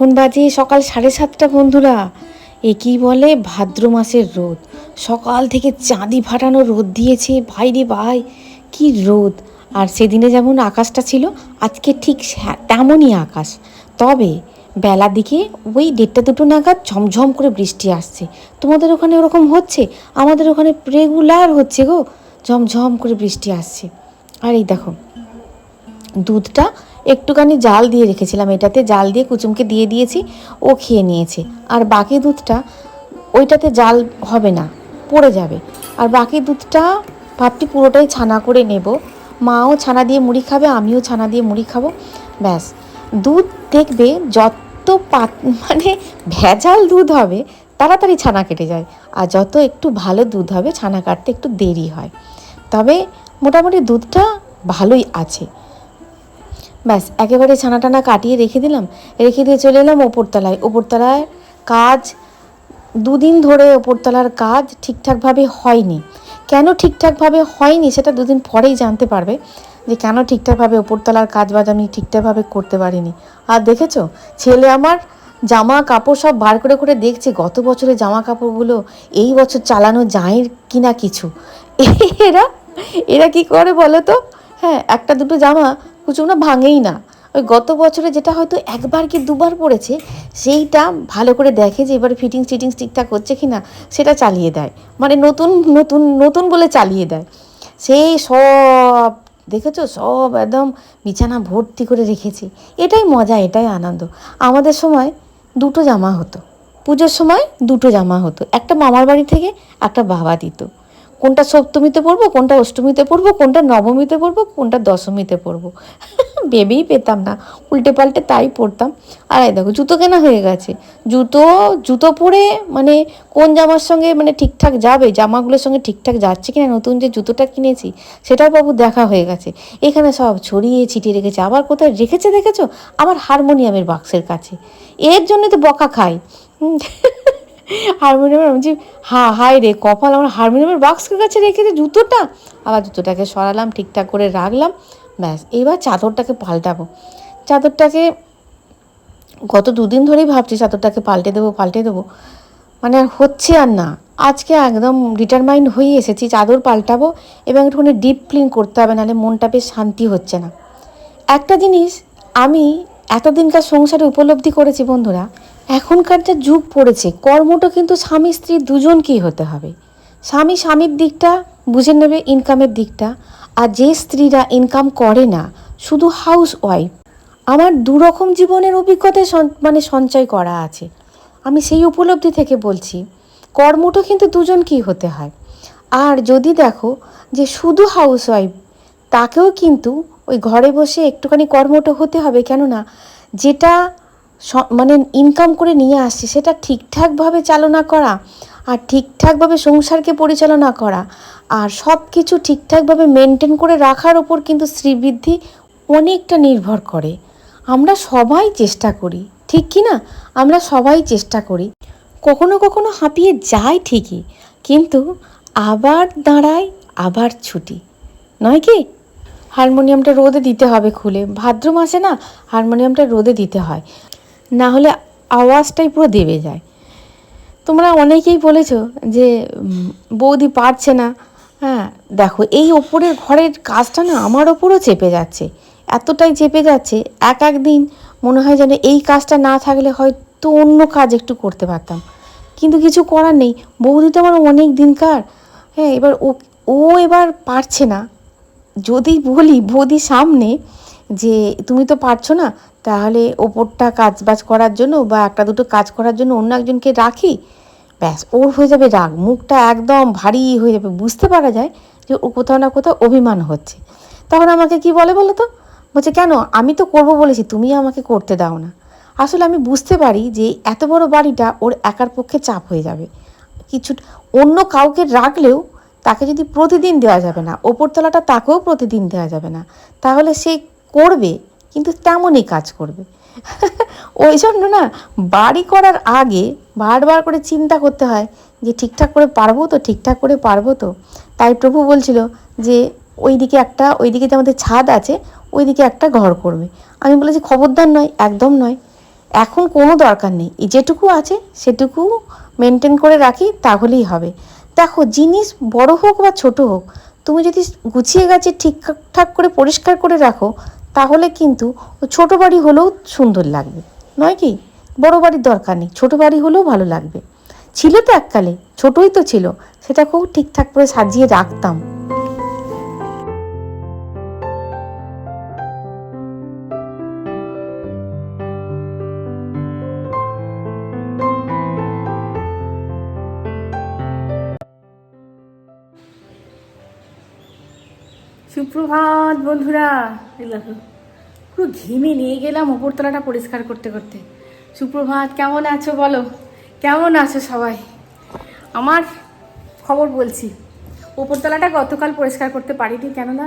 এখন বাজে সকাল সাড়ে সাতটা বন্ধুরা। এ কি বলে? ভাদ্র মাসের রোদ। সকাল থেকে চাঁদি ফাটানো রোদ দিয়েছে। ভাই রে ভাই, কি রোদ। আর সেদিনে যেমন আকাশটা ছিল, আজকে ঠিক তেমনই আকাশ। তবে বেলার দিকে ওই দেড়টা দুটো নাগাদ ঝমঝম করে বৃষ্টি আসছে। তোমাদের ওখানে ওরকম হচ্ছে? আমাদের ওখানে রেগুলার হচ্ছে গো। ঝমঝম করে বৃষ্টি আসছে। আর এই দেখো, দুধটা একটুখানি জাল দিয়ে রেখেছিলাম এটাতে, জাল দিয়ে কুচুমকে দিয়ে দিয়েছি, ও খেয়ে নিয়েছে। আর বাকি দুধটা, ওইটাতে জাল হবে না, পড়ে যাবে। আর বাকি দুধটা ভাবছি পুরোটাই ছানা করে নেব। মাও ছানা দিয়ে মুড়ি খাবে, আমিও ছানা দিয়ে মুড়ি খাব। ব্যাস, দুধ দেখবে যত পাত মানে ভেজাল দুধ হবে, তাড়াতাড়ি ছানা কেটে যায়। আর যত একটু ভালো দুধ হবে, ছানা কাটতে একটু দেরি হয়। তবে মোটামুটি দুধটা ভালোই আছে। ব্যাস, একেবারে ছানা টানা কাটিয়ে রেখে দিলাম। রেখে দিয়ে চলে এলাম ওপরতলায়। ওপরতলায় কাজ, দুদিন ধরে ওপরতলার কাজ ঠিকঠাকভাবে হয়নি। কেন ঠিকঠাকভাবে হয়নি সেটা দুদিন পরেই জানতে পারবে যে কেন ঠিকঠাকভাবে ওপরতলার কাজ বাজ আমি ঠিকঠাকভাবে করতে পারিনি। আর দেখেছ, ছেলে আমার জামা কাপড় সব বার করে করে দেখছে, গত বছরের জামা কাপড়গুলো এই বছর চালানো যায় কি না কিছু এরা এরা কি করে বলো তো? হ্যাঁ একটা দুটো জামা কুচুম না ভাঙেই না। ওই গত বছরে যেটা হয়তো একবার কি দুবার পড়েছে, সেইটা ভালো করে দেখে যে এবার ফিটিংস টিটিংস ঠিকঠাক হচ্ছে কি না সেটা চালিয়ে দেয়। মানে নতুন নতুন নতুন বলে চালিয়ে দেয়। সেই সব, দেখেছ? সব একদম বিছানা ভর্তি করে রেখেছে। এটাই মজা, এটাই আনন্দ। আমাদের সময় দুটো জামা হতো। পুজোর সময় দুটো জামা হতো। একটা মামার বাড়ি থেকে, একটা বাবা দিত। কোনটা সপ্তমীতে পরবো কোনটা অষ্টমীতে পরবো কোনটা নবমীতে পরবো কোনটা দশমীতে পরবো ভেবেই পেতাম না, উল্টে পাল্টে তাই পরতাম আর এই দেখো, জুতো কেনা হয়ে গেছে। জুতো জুতো পরে মানে কোন জামার সঙ্গে মানে ঠিকঠাক যাবে, জামাগুলোর সঙ্গে ঠিকঠাক যাচ্ছে কিনা, নতুন যে জুতোটা কিনেছি, সেটাও বাবু দেখা হয়ে গেছে। এখানে সব ছড়িয়ে ছিটিয়ে রেখেছে। আবার কোথায় রেখেছে দেখেছ? আমার হারমোনিয়ামের বাক্সের কাছে। এর জন্য তো বকা খাই। হারমোনিয়ামের বলছি হা হাই রে, কপাল আমার হারমোনিয়ামের বাক্সের কাছে রেখেছে জুতোটা। আবার জুতোটাকে সরালাম, ঠিকঠাক করে রাখলাম। ব্যাস, এবার চাদরটাকে পাল্টাবো। চাদরটাকে গত দুদিন ধরেই ভাবছি চাদরটাকে পাল্টে দেবো পাল্টে দেবো। মানে আর হচ্ছে আর না। আজকে একদম ডিটারমাইন্ড হয়ে এসেছি, চাদর পাল্টাবো এবং একটুখানি ডিপ ক্লিন করতে হবে, নাহলে মনটা বেশ শান্তি হচ্ছে না। একটা জিনিস আমি এতদিনকার সংসারে উপলব্ধি করেছি বন্ধুরা এখনকার যা যুগ পড়েছে, কর্মটা কিন্তু স্বামী, স্ত্রী দুজনকেই হতে হবে। স্বামী, স্বামীর দিকটা বুঝে নেবে ইনকামের দিকটা। আর যে স্ত্রীরা ইনকাম করে না, শুধু হাউস ওয়াইফ আমার দুরকম জীবনের অভিজ্ঞতায় মানে সঞ্চয় করা আছে। আমি সেই উপলব্ধি থেকে বলছি, কর্মটা কিন্তু দুজনকেই হতে হয়। আর যদি দেখো যে শুধু হাউস ওয়াইফ তাকেও কিন্তু ওই ঘরে বসে একটুখানি কর্মটা হতে হবে। কেননা যেটা মানে ইনকাম করে নিয়ে আসছে, সেটা ঠিকঠাকভাবে চালনা করা আর ঠিকঠাকভাবে সংসারকে পরিচালনা করা আর সব কিছু ঠিকঠাকভাবে মেনটেন করে রাখার ওপর কিন্তু শ্রীবৃদ্ধি অনেকটা নির্ভর করে। আমরা সবাই চেষ্টা করি, ঠিক কি না? আমরা সবাই চেষ্টা করি। কখনো কখনো হাঁপিয়ে যায় ঠিকই, কিন্তু আবার দাঁড়ায় আবার ছুটি। নয় কি? হারমোনিয়ামটা রোদে দিতে হবে খুলে। ভাদ্র মাসে না, হারমোনিয়ামটা রোদে দিতে হয়। না হলে আওয়াজটাই পুরো দেবে যায়। তোমরা অনেকেই বলেছ যে বৌদি পারছে না। হ্যাঁ দেখো, এই ওপরের ঘরের কাজটা না আমার ওপরও চেপে যাচ্ছে। এতটাই চেপে যাচ্ছে, এক এক দিন মনে হয় যেন এই কাজটা না থাকলে হয়তো অন্য কাজ একটু করতে পারতাম। কিন্তু কিছু করার নেই, বৌদি তো আমার অনেক দিনকার। হ্যাঁ এবার ও ও এবার পারছে না। যদি বলি বৌদি সামনে যে তুমি তো পারছ না, তাহলে ওপরটা কাজ বাজ করার জন্য বা একটা দুটো কাজ করার জন্য অন্য একজনকে রাখি। ব্যাস, ওর হয়ে যাবে রাগ, মুখটা একদম ভারী হয়ে যাবে। বুঝতে পারা যায় যে ও কোথাও না কোথাও অভিমান হচ্ছে। তখন আমাকে কি বলে বলো তো? বলছে, কেন? আমি তো করব বলেছি, তুমি আমাকে করতে দাও না। আসলে আমি বুঝতে পারি যে এত বড় বাড়িটা ওর একার পক্ষে চাপ হয়ে যাবে। কিছু অন্য কাউকে রাখলেও তাকে যদি প্রতিদিন দেওয়া যাবে না, ওপরতলাটা তাকেও প্রতিদিন দেওয়া যাবে না, তাহলে সে করবে, কিন্তু তেমনই কাজ করবে। ওই জন্য না, বাড়ি করার আগে বারবার করে চিন্তা করতে হয় যে ঠিকঠাক করে পারব তো, ঠিকঠাক করে পারব তো। তাই প্রভু বলছিল যে ওইদিকে একটা, ওইদিকে যে আমাদের ছাদ আছে, ওইদিকে একটা ঘর করবে। আমি বলেছি, খবরদার নয়, একদম নয়। এখন কোনো দরকার নেই। যেটুকু আছে, সেটুকু মেনটেন করে রাখি, তাহলেই হবে। দেখো, জিনিস বড় হোক বা ছোট হোক, তুমি যদি গুছিয়ে গাছে ঠিকঠাক করে পরিষ্কার করে রাখো তাহলে কিন্তু ছোটো বাড়ি হলেও সুন্দর লাগবে। নয় কি? বড় বাড়ির দরকার নেই, ছোটো বাড়ি হলেও ভালো লাগবে। ছিল তো এককালে, ছোটই তো ছিল, সেটাকেও ঠিকঠাক করে সাজিয়ে রাখতাম। সুপ্রভাত বন্ধুরা পুরো ঘেমে নিয়ে গেলাম ওপরতলাটা পরিষ্কার করতে করতে। সুপ্রভাত, কেমন আছো বলো? কেমন আছো সবাই? আমার খবর বলছি ওপরতলাটা গতকাল পরিষ্কার করতে পারিনি কেননা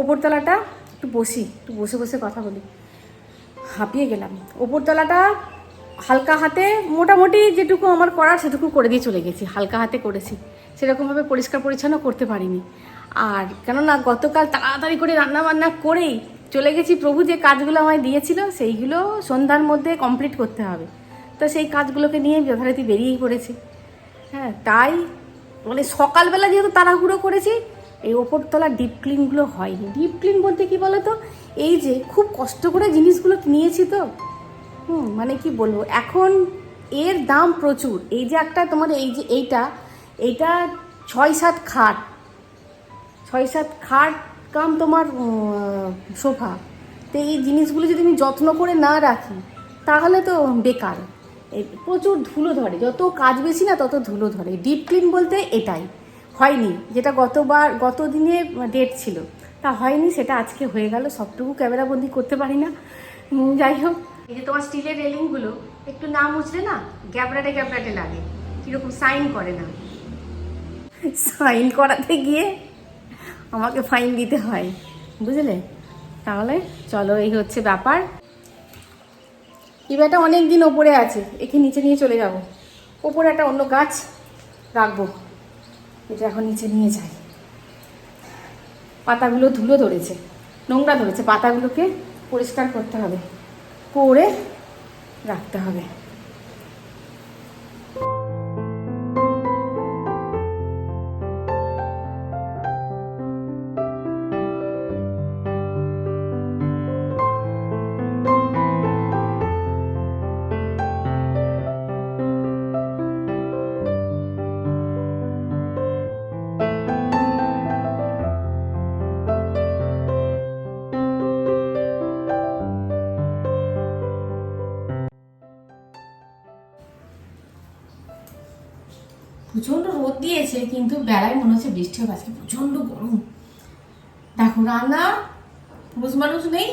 ওপরতলাটা একটু বসি, একটু বসে বসে কথা বলি। হাঁপিয়ে গেলাম। ওপরতলাটা হালকা হাতে মোটামুটি যেটুকু আমার করার সেটুকু করে দিয়ে চলে গেছি, হালকা হাতে করেছি। সেরকমভাবে পরিষ্কার পরিচ্ছন্ন করতে পারিনি। আর কেননা গতকাল তাড়াতাড়ি করে রান্না বান্না করেই চলে গেছি। প্রভু যে কাজগুলো আমায় দিয়েছিল, সেইগুলো সন্ধ্যার মধ্যে কমপ্লিট করতে হবে। তো সেই কাজগুলোকে নিয়ে যথারীতি বেরিয়েই পড়েছি। হ্যাঁ তাই মানে সকালবেলা যেহেতু তাড়াহুড়ো করেছি, এই ওপরতলা ডিপ ক্লিনগুলো হয়নি। ডিপ ক্লিন বলতে কি বলো তো এই যে খুব কষ্ট করে জিনিসগুলো নিয়েছি তো। হুম মানে কি বলব? এখন এর দাম প্রচুর। এই যে একটা তোমার এই যে এইটা এইটা ছয় সাত খাট। ছয় সাত খাট কাম তোমার সোফা তো এই জিনিসগুলো যদি আমি যত্ন করে না রাখি, তাহলে তো বেকার। প্রচুর ধুলো ধরে। যত কাজ বেশি না, তত ধুলো ধরে। ডিপ ক্লিন বলতে এটাই। হয়নি। যেটা গতবার গত দিনে ডেট ছিল। তা হয়নি, সেটা আজকে হয়ে গেল। সবটুকু ক্যামেরাবন্দি করতে পারি না। যাই হোক। এই যে তোমার স্টিলের রেলিংগুলো একটু না মুছলে না গ্যাবরাটে গ্যাবরাটে লাগে। কীরকম সাইন করে না। সাইন করাতে গিয়ে আমাকে ফাইন দিতে হয়। বুঝলে? তাহলে চলো, এই হচ্ছে ব্যাপার। ইবাটা অনেক দিন ওপরে আছে, একে নিচে নিয়ে চলে যাব। ওপরে একটা অন্য গাছ রাখব। এটা এখন নিচে নিয়ে যাই। পাতাগুলো ধুলো ধরেছে, নোংরা ধরেছে। পাতাগুলোকে পরিষ্কার করতে হবে, করে রাখতে হবে। প্রচণ্ড রোদ দিয়েছে, কিন্তু বেলায় মনে হচ্ছে বৃষ্টি হবে। আজকে প্রচণ্ড গরম। দেখো, রান্না, পুরুষ মানুষ নেই,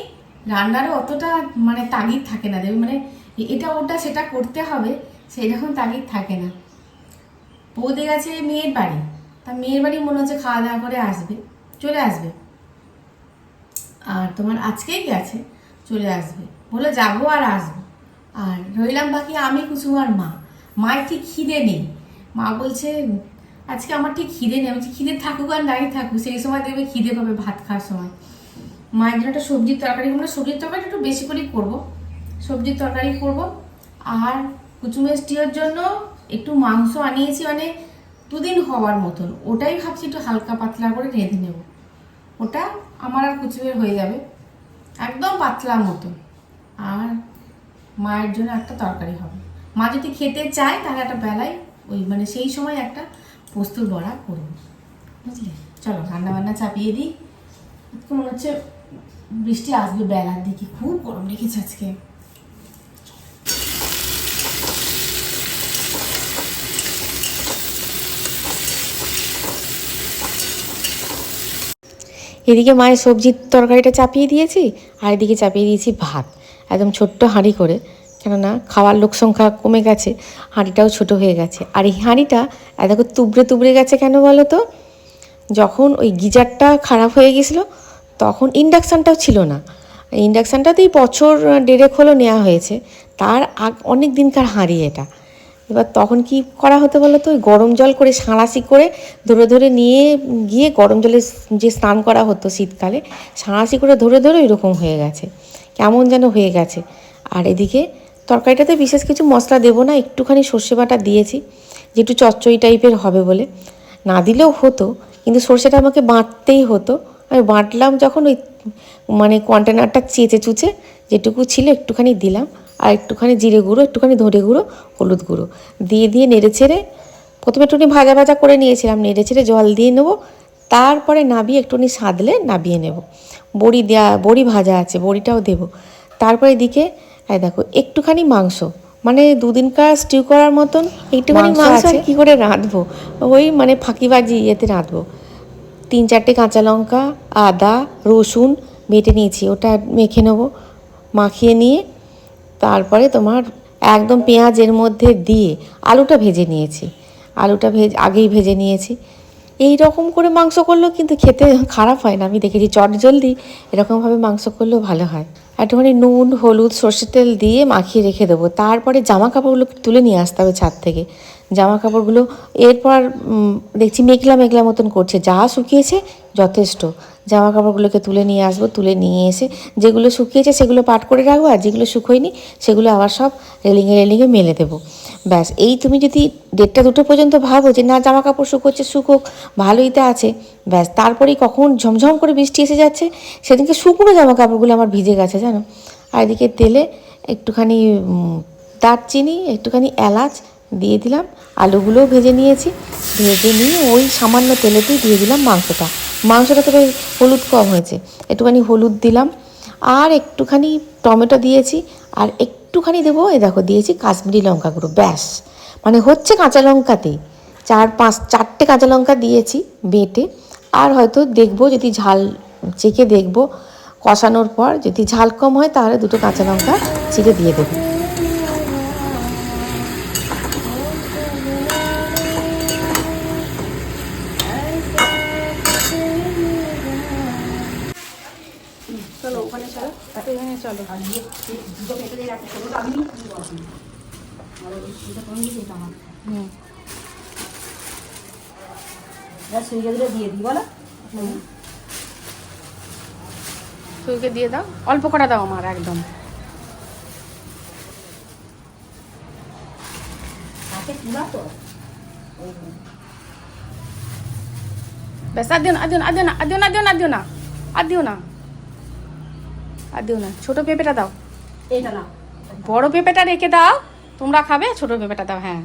রান্নারও অতটা মানে তাগিদ থাকে না। দেখবে মানে এটা ওটা সেটা করতে হবে, সেই রকম তাগিদ থাকে না। বৌদি গেছে মেয়ের বাড়ি। তা মেয়ের বাড়ি মনে হচ্ছে খাওয়া দাওয়া করে আসবে, চলে আসবে। আর তোমার আজকেই গেছে, চলে আসবে। বলে যাব আর আসব। আর রইলাম বাকি আমি কুসুম আর মা। মায়ের ঠিক খিদে নেই? মা বলছে, আজকে আমার ঠিক খিদে নেই। আমি খিদে থাকুক আর নাই থাকুক, সেই সময় দেখবে খিদে পাবে ভাত খাওয়ার সময়। মায়ের জন্য একটা সবজির তরকারি, আমরা সবজির তরকারি একটু বেশি করেই করব। সবজির তরকারি করব। আর কুচুমের স্টিওর জন্য একটু মাংস আনিয়েছি মানে দুদিন হওয়ার মতন। ওটাই ভাবছি একটু হালকা পাতলা করে রেঁধে নেব। ওটা আমার আর কুচুমের হয়ে যাবে, একদম পাতলা মতো আর মায়ের জন্য একটা তরকারি হবে। মা যদি খেতে চায়, তাহলে একটা বেলায় ওই মানে সেই সময় একটা পোস্তর বড়া করব। বুঝলে? চলো রান্না বান্না চাপিয়ে দিই। আজকে মনে হচ্ছে বৃষ্টি আসবে বেলার দিকে, খুব গরম রেখেছে আজকে। এদিকে মায়ের সবজির তরকারিটা চাপিয়ে দিয়েছি, আর এদিকে চাপিয়ে দিয়েছি ভাত। একদম ছোট্ট হাঁড়ি করে। কেননা খাওয়ার লোক সংখ্যা কমে গেছে, হাঁড়িটাও ছোট হয়ে গেছে। আর এই হাঁড়িটা এত তুবড়ে তুবড়ে গেছে কেন বলো তো যখন ওই গিজারটা খারাপ হয়ে গেছিল, তখন ইন্ডাকশানটাও ছিল না। ইন্ডাকশানটা তো এই বছর দেড়েক হলো নেওয়া হয়েছে। তার আগ, অনেক দিনকার হাঁড়ি এটা। এবার তখন কি করা হতো বলো তো গরম জল করে সাঁড়াশি করে ধরে ধরে নিয়ে গিয়ে গরম জলে যে স্নান করা হতো শীতকালে, সাঁড়াশি করে ধরে ধরে এরকম হয়ে গেছে। কেমন যেন হয়ে গেছে। আর এদিকে তরকারিটাতে বিশেষ কিছু মশলা দেবো না, একটুখানি সর্ষে বাটা দিয়েছি, যে একটু চচ্চড়ি টাইপের হবে বলে। না দিলেও হতো, কিন্তু সর্ষেটা আমাকে বাঁটতেই হতো। আমি বাঁটলাম যখন ওই মানে কন্টেনারটা চেঁচে চুচে, যেটুকু ছিল একটুখানি দিলাম, আর একটুখানি জিরে গুঁড়ো, একটুখানি ধরে গুঁড়ো, হলুদ গুঁড়ো। দিয়ে দিয়ে নেড়ে ছেড়ে প্রথমে একটুখানি ভাজা ভাজা করে নিয়েছিলাম, নেড়ে ছেড়ে জল দিয়ে নেব, তারপরে নাবিয়ে একটুখানি সাদলে নাবিয়ে নেব। বড়ি দেওয়া বড়ি ভাজা আছে, বড়িটাও দেবো। তারপরে এদিকে এই দেখো একটুখানি মাংস। মানে দুদিনকার স্টিউ করার মতন একটুখানি মাংস কি করে রাঁধবো? ওই মানে ফাঁকিবাজি ইয়েতে রাঁধবো। তিন চারটে কাঁচা লঙ্কা আদা রসুন বেটে নিয়েছি ওটা মেখে নেব মাখিয়ে নিয়ে তারপরে তোমার একদম পেঁয়াজের মধ্যে দিয়ে আলুটা ভেজে নিয়েছি। আলুটা ভেজ আগেই ভেজে নিয়েছি। এই রকম করে মাংস করলেও কিন্তু খেতে খারাপ হয় না। আমি দেখেছি চট জলদি এরকমভাবে মাংস করলেও ভালো হয়। একটুখানি নুন, হলুদ, সর্ষের তেল দিয়ে মাখিয়ে রেখে দেবো। তারপরে জামা কাপড়গুলো তুলে নিয়ে আসতে হবে ছাদ থেকে। জামা কাপড়গুলো এরপর দেখছি মেঘলা মেঘলা মতন করছে। যা শুকিয়েছে যথেষ্ট। জামা কাপড়গুলোকে তুলে নিয়ে আসব, তুলে নিয়ে এসে যেগুলো শুকিয়েছে সেগুলো পাট করে রাখব, আর যেগুলো শুকোয়নি সেগুলো আবার সব রেলিংয়ে রেলিংয়ে মেলে দেবো। ব্যাস, এই তুমি যদি দেড়টা দুটো পর্যন্ত ভাবো যে না জামা কাপড় শুকোচ্ছে শুকুক, ভালোই তো আছে। ব্যাস, তারপরেই কখন ঝমঝম করে বৃষ্টি এসে যাচ্ছে, সেদিনকে শুকনো জামা কাপড়গুলো আমার ভিজে গেছে, জানো? আর এদিকে তেলে একটুখানি দারচিনি, একটুখানি এলাচ দিয়ে দিলাম, আলুগুলোও ভেজে নিয়েছি। ভেজে নিয়ে ওই সামান্য তেলেতেই দিয়ে দিলাম মাংসটা। মাংসটা তবে হলুদ কম হয়েছে। একটুখানি হলুদ দিলাম। আর একটুখানি টমেটো দিয়েছি। আর একটুখানি দেবো এ দেখো দিয়েছি কাশ্মীরি লঙ্কা গুঁড়ো ব্যাস। মানে হচ্ছে কাঁচা লঙ্কাতেই চার পাঁচ, চারটে কাঁচা লঙ্কা দিয়েছি বেটে। আর হয়তো দেখব, যদি ঝাল চেকে দেখব কষানোর পর, যদি ঝাল কম হয়, তাহলে দুটো কাঁচা লঙ্কা চিড়ে দিয়ে দেবো চলো ওখানে চলো এখানে চলো হুম। সুইকে দিয়ে দাও। অল্প কটা দাও আমার একদম। ব্যাস আর দিও না আর দিও না আর দিও না আর দিও না আর দিও না আর দিও না আর দিও না। ছোট পেঁপেটা দাও। এইটা না বড় পেঁপেটা রেখে দাও তোমরা খাবে ছোট পেঁপেটা দাও হ্যাঁ।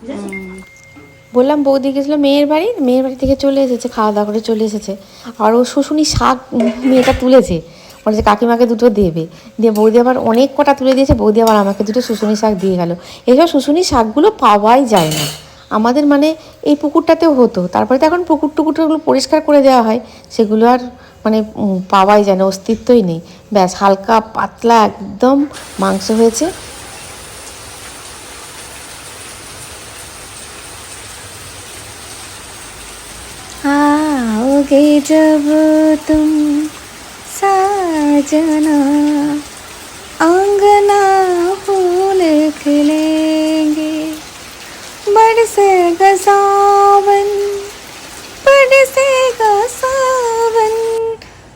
না। বললাম বৌদি গেছিল মেয়ের বাড়ি মেয়ের বাড়ি থেকে চলে এসেছে খাওয়া দাওয়া করে চলে এসেছে। আর ও শুশুনি শাক মেয়েটা তুলেছে বলেছে কাকিমাকে দুটো দেবে। দিয়ে বৌদি আবার অনেক কটা তুলে দিয়েছে বৌদি আবার আমাকে দুটো শুশুনি শাক দিয়ে গেল। এসব শুশুনি শাকগুলো পাওয়াই যায় না। আমাদের মানে এই পুকুরটাতেও হতো তারপরে তো এখন পুকুর টুকুরগুলো পরিষ্কার করে দেওয়া হয় সেগুলো আর মানে উম, পাওয়াই যায় না অস্তিত্বই নেই ব্যাস হালকা পাতলা একদম মাংস হয়েছে आओगे जब तुम साजना अंगना फूल खिलेंगे बरसेगा सावन बरसेगा सावन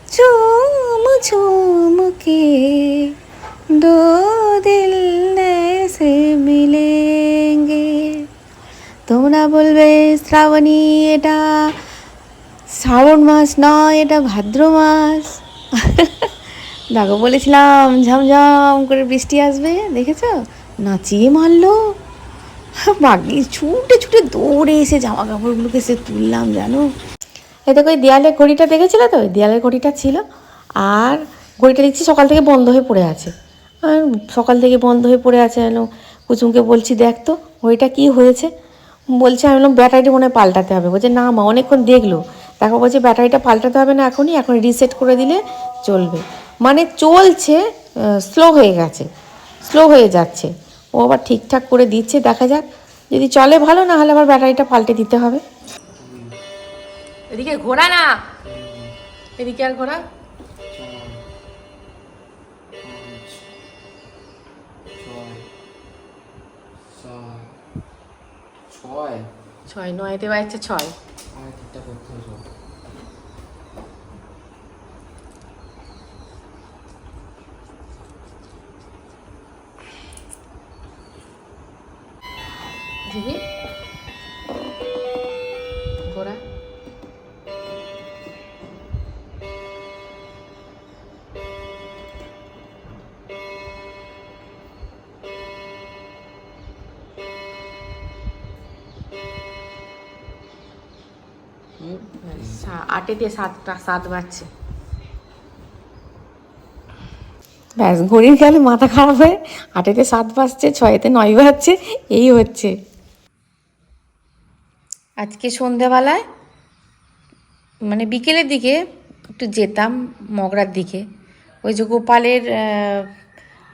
झूम झूम के दो दिल ऐसे मिलेंगे তোমরা বলবে শ্রাবণী এটা শ্রাবণ মাস নয় এটা ভাদ্র মাস দেখো বলেছিলাম ঝমঝম করে বৃষ্টি আসবে দেখেছো নাচিয়ে মারলো বাকি ছুটে ছুটে দৌড়ে এসে জামা কাপড়গুলোকে সে তুললাম, জানো? দেখো ওই দেয়ালে ঘড়িটা দেখেছিলে তো? দেয়ালের ঘড়িটা ছিল। আর ঘড়িটা দেখছি সকাল থেকে বন্ধ হয়ে পড়ে আছে। আর সকাল থেকে বন্ধ হয়ে পড়ে আছে যেন কুচুমকে বলছি, দেখ তো, ঘড়িটা কী হয়েছে? বলছে, আমি বললাম, ব্যাটারিটা মনে হয় পাল্টাতে হবে। বলছে, না মা, অনেকক্ষণ দেখল। তারপর বলছে, ব্যাটারিটা পাল্টাতে হবে না এখনই, এখন রিসেট করে দিলে চলবে। মানে চলছে স্লো হয়ে গেছে, স্লো হয়ে যাচ্ছে। ও আবার ঠিকঠাক করে দিচ্ছে দেখা যাক। যদি চলে ভালো না হলে আবার ব্যাটারিটা পাল্টে দিতে হবে। এদিকে ঘোরা না। এদিকে আর ঘোরা। ছয় নয়তে বাজছে ছয়। ঠিকঠাক করতে হবে সব। ঘোড়া সা- আটেতে সাতটা সাত বাজছে। ব্যাস ঘড়ির গেলে মাথা খারাপ হয়ে আটেতে সাত বাজছে ছয়েতে নয় বাজছে এই হচ্ছে। আজকে সন্ধেবেলায় মানে বিকেলের দিকে একটু যেতাম মগরার দিকে। ওই যে গোপালের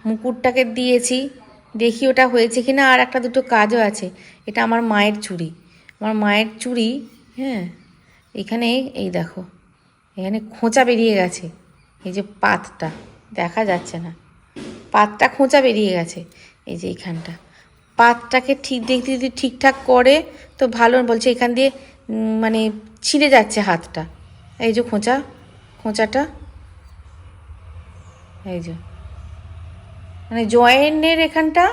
মুকুটটাকে দিয়েছি, দেখি ওটা হয়েছে কি না আর একটা দুটো কাজও আছে, এটা আমার মায়ের চুড়ি। আমার মায়ের চুড়ি হ্যাঁ এখানে এই দেখো, এখানে খোঁচা বেরিয়ে গেছে, এই যে পাতটা, দেখা যাচ্ছে না। পাতটা খোঁচা বেরিয়ে গেছে, এই যে এইখানটা। পাতটাকে ঠিক, দেখতে যদি ঠিকঠাক করে তো ভালো বলছে, এখান দিয়ে মানে ছিঁড়ে যাচ্ছে হাতটা। এই যে খোঁচা, খোঁচাটা। এই যে। মানে জয়েন্টের এখানটা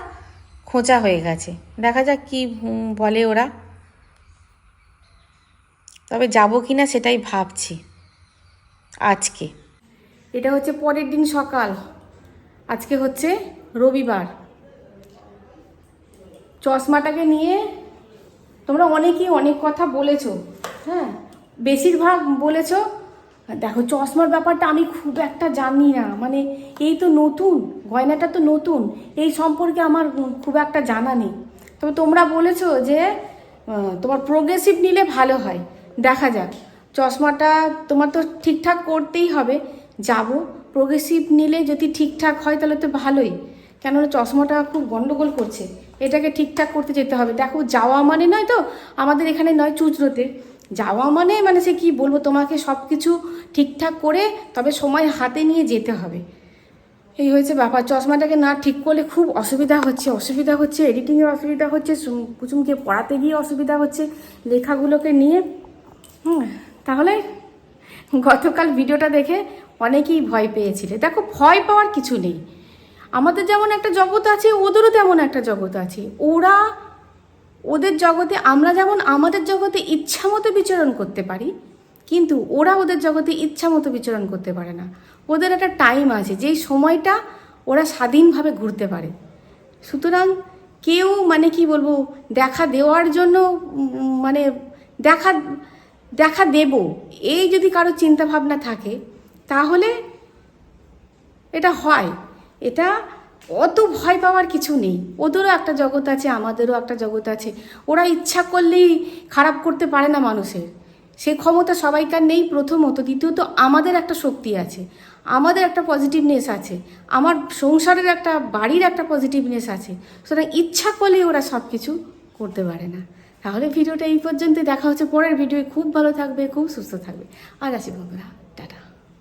খোঁচা হয়ে গেছে। দেখা যাক কি বলে ওরা। তবে যাব কি না সেটাই ভাবছি আজকে। এটা হচ্ছে পরের দিন সকাল। আজকে হচ্ছে রবিবার। চশমাটাকে নিয়ে তোমরা অনেকেই অনেক কথা বলেছ হ্যাঁ? বেশিরভাগ বলেছ, দেখো চশমার ব্যাপারটা আমি খুব একটা জানি না মানে এই তো নতুন, গয়নাটা তো নতুন, এই সম্পর্কে আমার খুব একটা জানা নেই। তবে তোমরা বলেছ যে তোমার প্রোগ্রেসিভ নিলে ভালো হয়, দেখা যাক। চশমাটা তোমার তো ঠিকঠাক করতেই হবে, যাব। প্রোগ্রেসিভ নিলে যদি ঠিকঠাক হয় তাহলে তো ভালোই, কেননা চশমাটা খুব গন্ডগোল করছে। এটাকে ঠিকঠাক করতে যেতে হবে। দেখো, যাওয়া মানে নয় তো, আমাদের এখানে নয় চুচড়োতে যাওয়া মানে মানে সে কি বলব, তোমাকে সব কিছু ঠিকঠাক করে তবে সময় হাতে নিয়ে যেতে হবে। এই হয়েছে ব্যাপার। চশমাটাকে না ঠিক করলে খুব অসুবিধা হচ্ছে অসুবিধা হচ্ছে, এডিটিংয়ের অসুবিধা হচ্ছে কুসুমকে পড়াতে গিয়ে অসুবিধা হচ্ছে লেখাগুলোকে নিয়ে। হুম, তাহলে গতকাল ভিডিওটা দেখে অনেকেই ভয় পেয়েছিলে। দেখো, ভয় পাওয়ার কিছু নেই। আমাদের যেমন একটা জগৎ আছে, ওদেরও তেমন একটা জগৎ আছে। ওরা ওদের জগতে, আমরা যেমন আমাদের জগতে ইচ্ছা মতো বিচরণ করতে পারি, কিন্তু ওরা ওদের জগতে ইচ্ছা মতো বিচরণ করতে পারে না। ওদের একটা টাইম আছে, যেই সময়টা ওরা স্বাধীনভাবে ঘুরতে পারে। সুতরাং কেউ মানে কি বলব, দেখা দেওয়ার জন্য মানে দেখা দেখা দেব, এই যদি কারও চিন্তা ভাবনা থাকে, তাহলে এটা হয়। এটা অত ভয় পাওয়ার কিছু নেই। ওদেরও একটা জগৎ আছে, আমাদেরও একটা জগৎ আছে। ওরা ইচ্ছা করলেই খারাপ করতে পারে না মানুষের। সে ক্ষমতা সবাইকার নেই প্রথমত। দ্বিতীয়ত, আমাদের একটা শক্তি আছে। আমাদের একটা পজিটিভনেস আছে। আমার সংসারের একটা, বাড়ির একটা পজিটিভনেস আছে। সুতরাং ইচ্ছা করলেই ওরা সব কিছু করতে পারে না। তাহলে ভিডিওটা এই পর্যন্ত দেখা হচ্ছে পরের ভিডিও খুব ভালো থাকবে, খুব সুস্থ থাকবে। আর আসি বন্ধুরা।